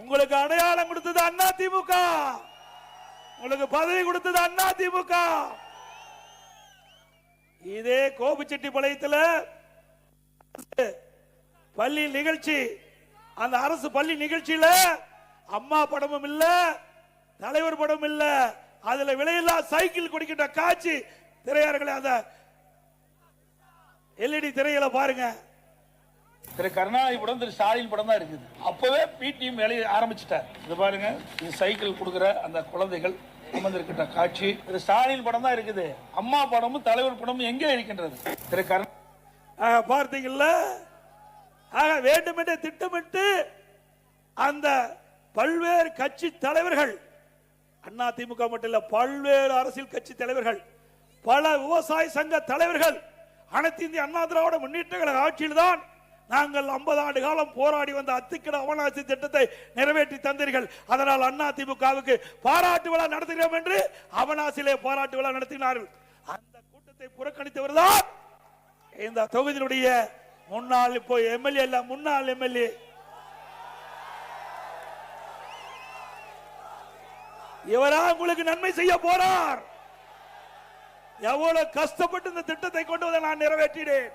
உங்களுக்கு அடையாளம் கொடுத்தது அண்ணா திமுக. உங்களுக்கு பதவி கொடுத்தது அண்ணா திமுக. இதே கோபிச்செட்டிப்பாளையத்துல பள்ளி நிகழ்ச்சி அந்த அரசு பள்ளி நிகழ்ச்சியில அம்மா படமும் இல்ல தலைவர் படம் இல்ல. அதுல விலையில்லா சைக்கிள் குடிக்கின்ற காட்சி திரையாளர்களை அந்த எல்இடி திரையில பாருங்க. திரு கருணாநிதி படம் திரு ஸ்டாலின் படம் தான் இருக்குது. அப்பவே பிடிஎம் வேலையை ஆரம்பிச்சிட்டார். இது பாருங்க இது சைக்கிள் கொடுக்குற அந்த குழந்தைகள் அமர்ந்திருக்கின்ற காட்சி. திரு ஸ்டாலின் படம் தான் இருக்குது. அம்மா படமும் தலைவர் படமும் எங்கே இருக்கின்றது? திரு கருணா ஆக, பார்த்தீங்கல்ல? ஆக வேண்டுமென்றே திட்டமிட்டு அந்த பல்வேறு கட்சி தலைவர்கள் அண்ணா திமுக மட்டும் இல்ல பல்வேறு அரசியல் கட்சி தலைவர்கள் பல விவசாய சங்க தலைவர்கள் அனைத்து இந்திய அண்ணா திராவிட முன்னேற்ற கழக ஆட்சியில் தான் நாங்கள் 50 ஆண்டு காலம் போராடி வந்த அத்துக்கிட அவனாசி திட்டத்தை நிறைவேற்றி தந்தீர்கள். அதனால் அண்ணா திமுகவுக்கு பாராட்டு விழா நடத்துகிறோம் என்று அவனாசிலே பாராட்டு விழா நடத்தினார்கள். அந்த கூட்டத்தை புறக்கணித்தவர் தான் இந்த தொகுதியினுடைய முன்னாள் இப்போ எம்எல்ஏ இல்ல முன்னாள் எம்எல்ஏ. இவரா உங்களுக்கு நன்மை செய்ய போறார். எவ்வளவு கஷ்டப்பட்டு இந்த திட்டத்தை கொண்டு வந்து நான் நிறைவேற்றினேன்.